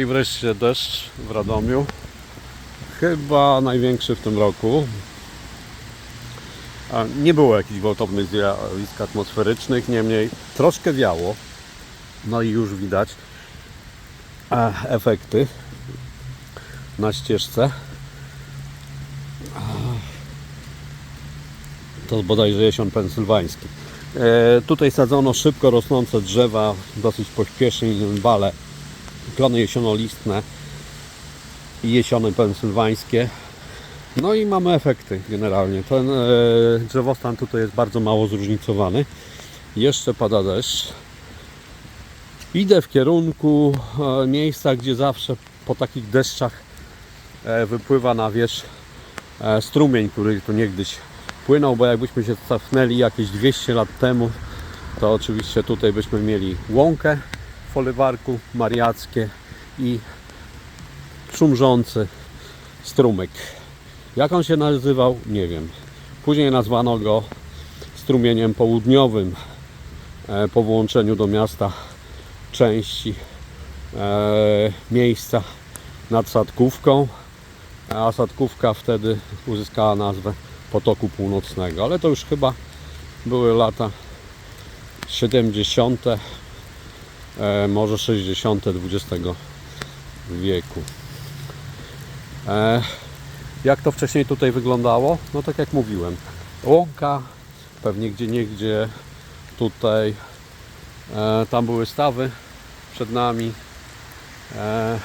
I wreszcie deszcz w Radomiu. Chyba największy w tym roku. Nie było jakichś gwałtownych zjawisk atmosferycznych, niemniej troszkę wiało. No i już widać e, efekty na ścieżce. To bodajże jesion pensylwański. E, tutaj sadzono szybko rosnące drzewa, dosyć pośpiesznie wale klony jesionolistne i jesiony pensylwańskie. No i mamy efekty generalnie. Ten e, drzewostan tutaj jest bardzo mało zróżnicowany. Jeszcze pada deszcz. Idę w kierunku e, miejsca, gdzie zawsze po takich deszczach e, wypływa na wierzch strumień, który tu niegdyś płynął, bo jakbyśmy się cofnęli jakieś 200 lat temu, to oczywiście tutaj byśmy mieli łąkę w Folwarku, Mariackie i szumrzący strumyk. Jak on się nazywał? Nie wiem. Później nazwano go strumieniem południowym e, po włączeniu do miasta części e, miejsca nad Sadkówką, a Sadkówka wtedy uzyskała nazwę Potoku Północnego, ale to już chyba były lata 70. E, może 60. XX wieku. E, jak to wcześniej tutaj wyglądało? No tak jak mówiłem, łąka, pewnie gdzie niegdzie tutaj, e, tam były stawy przed nami, e,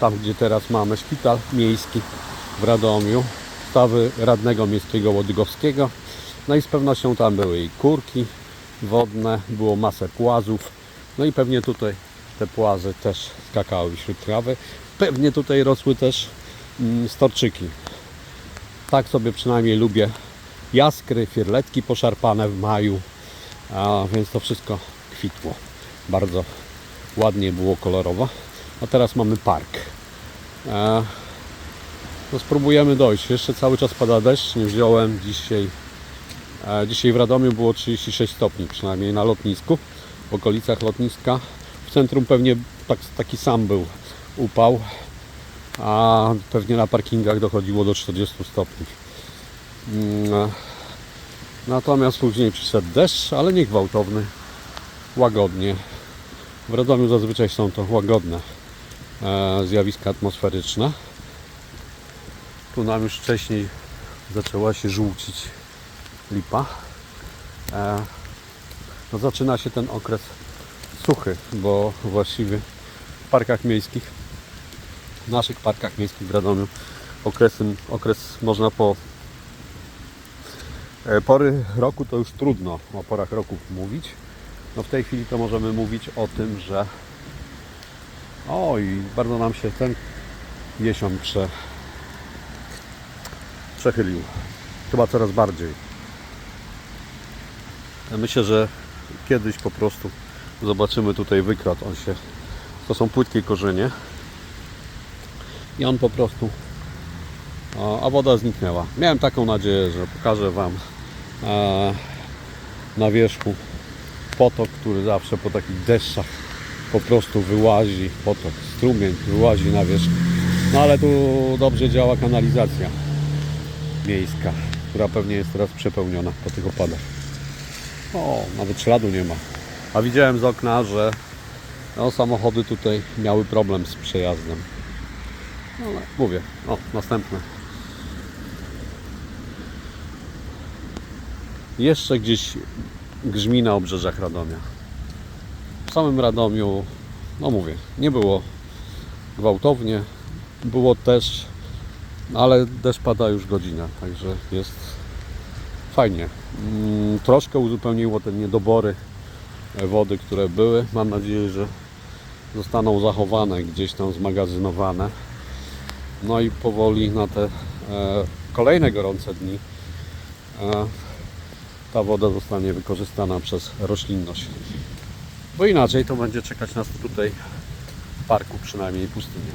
tam gdzie teraz mamy szpital miejski w Radomiu, stawy radnego miejskiego Łodygowskiego, no i z pewnością tam były i kurki wodne, było masę płazów, no i pewnie tutaj te płazy też skakały wśród trawy. Pewnie tutaj rosły też mm, storczyki. Tak sobie przynajmniej lubię jaskry, firletki poszarpane w maju, a więc to wszystko kwitło. Bardzo ładnie było kolorowo. A teraz mamy park. E, no spróbujemy dojść. Jeszcze cały czas pada deszcz. Nie wziąłem dzisiaj. E, dzisiaj w Radomiu było 36 stopni, przynajmniej na lotnisku, w okolicach lotniska. W centrum pewnie tak, taki sam był upał, a pewnie na parkingach dochodziło do 40 stopni. Mm, Natomiast później przyszedł deszcz, ale nie gwałtowny, łagodnie. W Radomiu zazwyczaj są to łagodne e, zjawiska atmosferyczne. Tu nam już wcześniej zaczęła się żółcić lipa. No zaczyna się ten okres suchy, bo właściwie w parkach miejskich, w naszych parkach miejskich w Radomiu okresem, okres można po e, pory roku to już trudno o porach roku mówić. No w tej chwili to możemy mówić o tym, że oj, bardzo nam się ten jesion prze, przechylił. Chyba coraz bardziej. Myślę, że kiedyś po prostu zobaczymy tutaj wykrot. On się, to są płytkie korzenie i on po prostu a, a woda zniknęła. Miałem taką nadzieję, że pokażę Wam e, na wierzchu potok, który zawsze po takich deszczach po prostu wyłazi, potok, strumień wyłazi na wierzch. No ale tu dobrze działa kanalizacja miejska, która pewnie jest teraz przepełniona po tych opadach. O, nawet śladu nie ma. A widziałem z okna, że no, samochody tutaj miały problem z przejazdem. No, ale mówię, o, następne. Jeszcze gdzieś grzmi na obrzeżach Radomia. W samym Radomiu, no mówię, nie było gwałtownie, było też, ale deszcz pada już godzinę, także jest fajnie. Mm, Troszkę uzupełniło te niedobory e, wody, które były. Mam nadzieję, że zostaną zachowane, gdzieś tam zmagazynowane. No i powoli na te e, kolejne gorące dni e, ta woda zostanie wykorzystana przez roślinność. Bo inaczej to będzie czekać nas tutaj w parku przynajmniej pustynia.